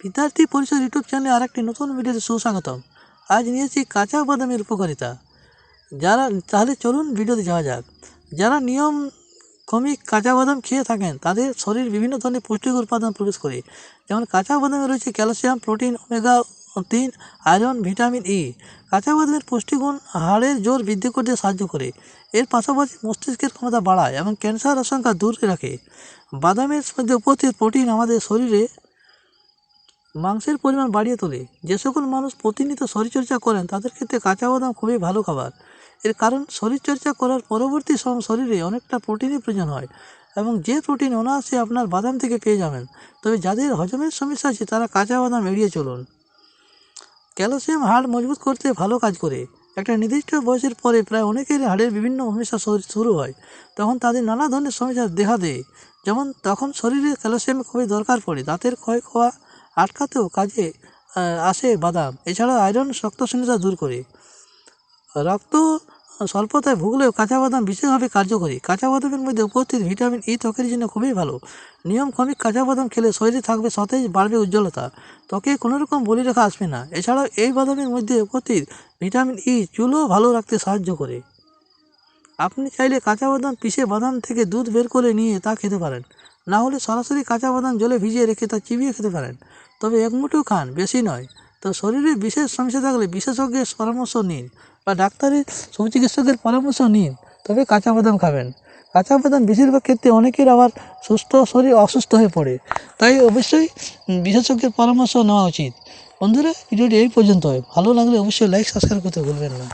বিদ্যার্থী পরিষদ ইউটিউব চ্যানেলে আরেকটি নতুন ভিডিওতে সুস্বাগতম। আজ নিয়েছি কাঁচা বাদামের উপকারিতা। যারা, তাহলে চলুন ভিডিওতে যাওয়া যাক। যারা নিয়ম ক্রমিক কাঁচা বাদাম খেয়ে থাকেন, তাদের শরীর বিভিন্ন ধরনের পুষ্টিকর উপাদান প্রবেশ করে। যেমন কাঁচা বাদামে রয়েছে ক্যালসিয়াম, প্রোটিন, ওমেগা তিন, আয়রন, ভিটামিন ই। কাঁচা বাদামের পুষ্টিগুণ হাড়ের জোর বৃদ্ধি করতে সাহায্য করে। এর পাশাপাশি মস্তিষ্কের ক্ষমতা বাড়ায় এবং ক্যান্সার আশঙ্কা দূরে রাখে। বাদামের মধ্যে উপস্থিত প্রোটিন আমাদের শরীরে মাংসের পরিমাণ বাড়িয়ে তোলে। যে সকল মানুষ প্রতিনিয়ত শরীরচর্চা করেন, তাদের ক্ষেত্রে কাঁচা বাদাম খুবই ভালো খাবার। এর কারণ, শরীরচর্চা করার পরবর্তী সময় শরীরে অনেকটা প্রোটিনের প্রয়োজন হয় এবং যে প্রোটিন অনায়াসে আপনার বাদাম থেকে পেয়ে যাবেন, তবে যাদের হজমের সমস্যা আছে, তারা কাঁচা বাদাম এড়িয়ে চলুন। ক্যালসিয়াম হাড় মজবুত করতে ভালো কাজ করে। একটা নির্দিষ্ট বয়সের পরে প্রায় অনেকেরই হাড়ের বিভিন্ন সমস্যা শুরু হয়। তখন তাদের নানা ধরনের সমস্যা দেখা দেয়। যেমন, তখন শরীরে ক্যালসিয়াম খুবই দরকার পড়ে। দাঁতের ক্ষয় হওয়া আটকাতেও কাজে আসে বাদাম। এছাড়া আয়রন রক্তশূন্যতা দূর করে। রক্ত স্বল্পতায় ভুগলেও কাঁচা বাদাম বিশেষভাবে কার্যকরী। কাঁচা বাদামের মধ্যে উপস্থিত ভিটামিন ই ত্বকের জন্য খুবই ভালো। নিয়ম ক্রমিক কাঁচা বাদাম খেলে শরীরে থাকবে সতেজ, বাড়বে উজ্জ্বলতা। ত্বকে কোনো রকম বলি রেখা আসবে না। এছাড়াও এই বাদামের মধ্যে উপস্থিত ভিটামিন ই চুলও ভালো রাখতে সাহায্য করে। আপনি চাইলে কাঁচা বাদাম পিষে বাদাম থেকে দুধ বের করে নিয়ে তা খেতে পারেন। না হলে সরাসরি কাঁচা বাদাম জলে ভিজিয়ে রেখে তা চিবিয়ে খেতে পারেন। তবে এক মুঠো খান, বেশি নয়। তো শরীরে বিশেষ সমস্যা থাকলে বিশেষজ্ঞের পরামর্শ নিন বা ডাক্তারের সুচিকিৎসকের পরামর্শ নিন, তবে কাঁচা বাদাম খাবেন। কাঁচা বাদাম বেশিরভাগ ক্ষেত্রে অনেকের আবার সুস্থ শরীর অসুস্থ হয়ে পড়ে। তাই অবশ্যই বিশেষজ্ঞের পরামর্শ নেওয়া উচিত। বন্ধুরা, ভিডিওটি এই পর্যন্ত হয় ভালো লাগলে অবশ্যই লাইক সাবস্ক্রাইব করতে ভুলবেন না।